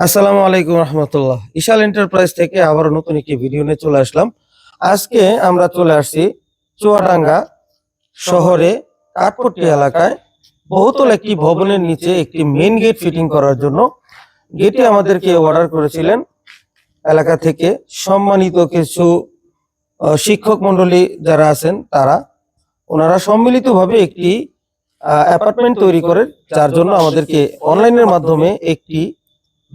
আসসালামু আলাইকুম রহমতুল্লাহ। ইশাল এন্টারপ্রাইজ থেকে আবার নতুন একটি ভিডিও নিয়ে চলে আসলাম। আজকে আমরা চলে আসছি চুয়াডাঙ্গা শহরে কাঠপট্টি এলাকায় বহুতল একটি ভবনের নিচে একটি মেন গেট ফিটিং করার জন্য। গেটে আমাদেরকে অর্ডার করেছিলেন এলাকা থেকে সম্মানিত কিছু শিক্ষক মন্ডলী যারা আছেন তারা। ওনারা সম্মিলিতভাবে একটি অ্যাপার্টমেন্ট তৈরি করেন, যার জন্য আমাদেরকে অনলাইনের মাধ্যমে একটি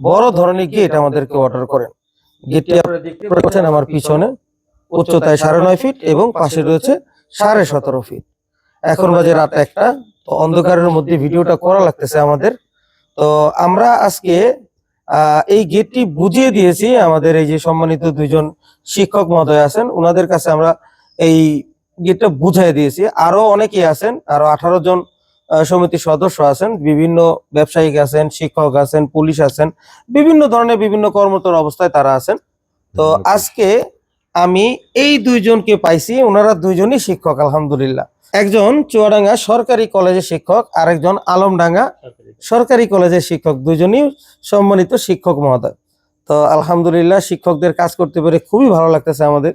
বড় ধরনের গেট আমাদেরকে অর্ডার করেন। গেটটি আপনারা দেখতে আমার পিছনে উচ্চতায় সাড়ে নয় ফিট এবং পাশে রয়েছে সাড়ে সতেরো ফিট এখন বাজে রাত একটা, তো অন্ধকারের মধ্যে ভিডিওটা করা লাগতেছে আমাদের। তো আমরা আজকে এই গেটটি বুঝিয়ে দিয়েছি আমাদের এই যে সম্মানিত দুইজন শিক্ষক মহোদয় আছেন ওনাদের কাছে আমরা এই গেটটা বুঝাই দিয়েছি। আরও অনেকেই আছেন, আরও আঠারো জন সমিতির সদস্য আছেন বিভিন্ন ব্যবসায়িক আছেন শিক্ষক আছেন পুলিশ আছেন বিভিন্ন ধরনের বিভিন্ন কর্মতর অবস্থায় তারা আছেন। তো আজকে আমি এই দুইজনকে পাইছি ওনারা দুইজনই শিক্ষক আলহামদুলিল্লাহ। একজন চুয়াডাঙ্গা সরকারি কলেজের শিক্ষক আরেকজন আলমডাঙ্গা সরকারি। কলেজের শিক্ষক দুজনই সম্মানিত শিক্ষক মহোদয়। তো আলহামদুলিল্লাহ শিক্ষকদের কাজ করতে পেরে খুবই ভালো লাগতেছে আমাদের।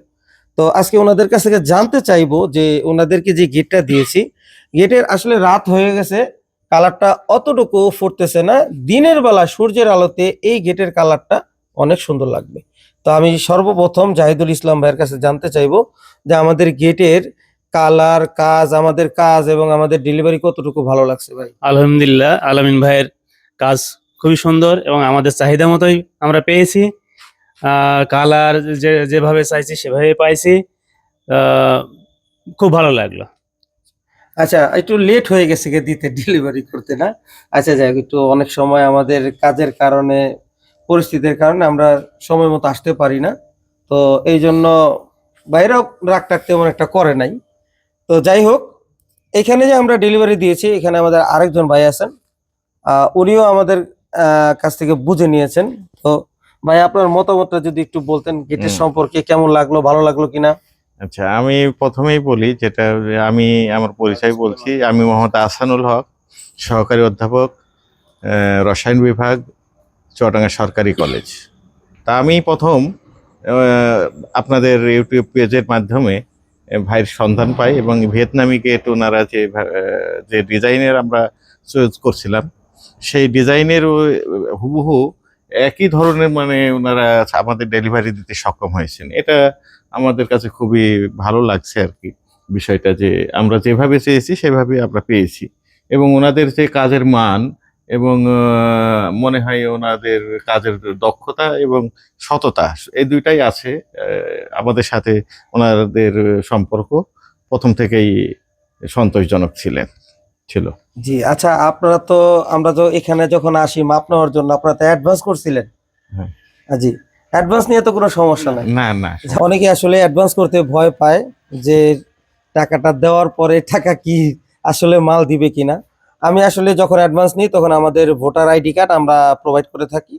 তো আজকে ওনাদের কাছ থেকে জানতে চাইব যে ওনাদেরকে যে গেটটা দিয়েছি গেটের আসলে রাত হয়ে গেছে কালারটা অতটুকু ফুটতেছে না। দিনের বেলা সূর্যের আলোতে এই গেটের কালারটা অনেক সুন্দর লাগবে। তো আমি সর্বপ্রথম জাহিদুল ইসলাম ভাইয়ের কাছে জানতে চাইব যে আমাদের গেটের কালার কাজ, আমাদের কাজ এবং আমাদের ডেলিভারি কতটুকু ভালো লাগছে ভাই? আলহামদুলিল্লাহ, আলামিন ভাইয়ের কাজ খুবই সুন্দর এবং আমাদের চাহিদা মতোই আমরা পেয়েছি। কালার যে, যেভাবে চাইছি, সেভাবে পাইছি। খুব ভালো লাগল। আচ্ছা একটু লেট হয়ে গেছে গে দিতে ডেলিভারি করতে, না? আচ্ছা যাই একটু অনেক সময় আমাদের কাজের কারণে, পরিস্থিতির কারণে আমরা সময় মতো আসতে পারি না। তো এই জন্য বাইরেও রাগ টাক তেমন একটা করে নাই। তো যাই হোক, এখানে যে আমরা ডেলিভারি দিয়েছি, এখানে আমাদের আরেকজন ভাই আছেন। উনিও আমাদের কাছ থেকে বুঝে নিয়েছেন। তো ভাই আপনার মতামতটা যদি একটু বলতেন গেটের সম্পর্কে কেমন লাগল ভালো লাগল কিনা? আচ্ছা আমি প্রথমেই বলি যেটা আমি আমার পরিচয় বলছি। আমি মোহাম্মদ আহসানুল হক সহকারী অধ্যাপক রসায়ন বিভাগ চুয়াডাঙ্গা সরকারি কলেজ। তা আমি প্রথম আপনাদের ইউটিউব পেজের মাধ্যমে ভাইয়ের সন্ধান পাই এবং ভিয়েতনামি গেট ওনারা যে যে ডিজাইনের আমরা চুজ করছিলাম সেই ডিজাইনের হুবহু একই ধরনের মানে ওনারা আমাদের ডেলিভারি দিতে সক্ষম হয়েছেন। এটা আমাদের কাছে খুবই ভালো লাগছে আর কি, বিষয়টা যে আমরা যেভাবে চেয়েছি সেভাবে আমরা পেয়েছি। এবং ওনাদের যে কাজের মান এবং মনে হয় ওনাদের কাজের দক্ষতা এবং সততা, এই দুইটাই আছে আমাদের সাথে ওনাদের সম্পর্ক প্রথম থেকেই সন্তোষজনক ছিলেন। ছিল। জি আচ্ছা আপনারা তো আমরা তো এখানে যখন আসি মাপ নেওয়ার জন্য আপনারা তো অ্যাডভান্স করছিলেন? হ্যাঁ। জি। অ্যাডভান্স নিয়ে তো কোনো সমস্যা নাই। না না। অনেকে আসলে অ্যাডভান্স করতে ভয় পায় যে টাকাটা দেওয়ার পরে টাকা কি আসলে মাল দিবে কিনা। আমি আসলে যখন অ্যাডভান্স নিই তখন আমাদের ভোটার আইডি কার্ড আমরা প্রোভাইড করে থাকি।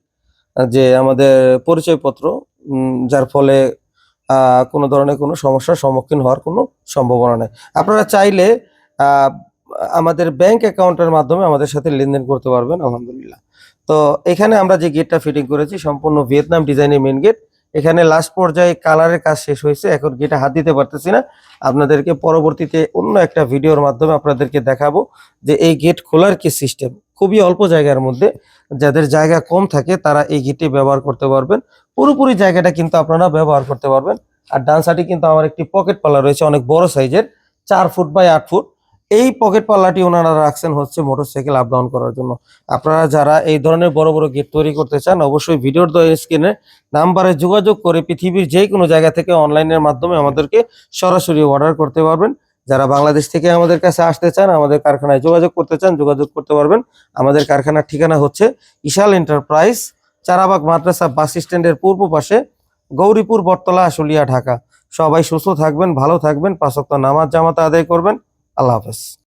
যে আমাদের পরিচয়পত্র যার ফলে আহ, কোনো ধরনের কোনো সমস্যার সম্মুখীন হওয়ার কোনো সম্ভাবনা নেই। আপনারা চাইলে আহ, আমাদের ব্যাংক অ্যাকাউন্টের মাধ্যমে আমাদের সাথে লেনদেন করতে পারবেন, আলহামদুলিল্লাহ। তো এখানে আমরা যে গেটটা ফিটিং করেছি, সম্পূর্ণ ভিয়েতনাম ডিজাইনের মেন গেট এখানে লাস্ট পর্যায়ে কালারের কাজ শেষ হয়েছে, এখন গেটে হাত দিতে পারতেছি না। আপনাদেরকে পরবর্তীতে অন্য একটা ভিডিওর মাধ্যমে আপনাদেরকে দেখাবো যে এই গেট খোলার কি সিস্টেম খুবই অল্প জায়গার মধ্যে যাদের জায়গা কম থাকে, তারা এই গেটে ব্যবহার করতে পারবেন। পুরোপুরি জায়গাটা কিন্তু আপনারা ব্যবহার করতে পারবেন। আর ডান কিন্তু আমার একটি পকেট পাল্লা রয়েছে, অনেক বড় সাইজের চার ফুট বাই আট ফুট এই পকেট পাল্লাটি ওনারা রাখছেন হচ্ছে মোটরসাইকেল আপ ডাউন করার জন্য। আপনারা যারা এই ধরনের বড় বড় গেট তৈরি করতে চান, অবশ্যই ভিডিওর স্ক্রিনে নাম্বারে যোগাযোগ করে পৃথিবীর যে কোনো জায়গা থেকে অনলাইনের মাধ্যমে আমাদেরকে সরাসরি অর্ডার করতে পারবেন। যারা বাংলাদেশ থেকে আমাদের কাছে আসতে চান, আমাদের কারখানায় যোগাযোগ করতে চান, যোগাযোগ করতে পারবেন। আমাদের কারখানার ঠিকানা হচ্ছে ইশাল এন্টারপ্রাইজ চারাবাগ মাদ্রাসা বাস স্ট্যান্ডের পূর্ব পাশে, গৌরীপুর বটতলা, আশুলিয়া, ঢাকা। সবাই সুস্থ থাকবেন, ভালো থাকবেন পাঁচক্ত নামাজ জামাতা আদায় করবেন। আল্লাহ হাফেজ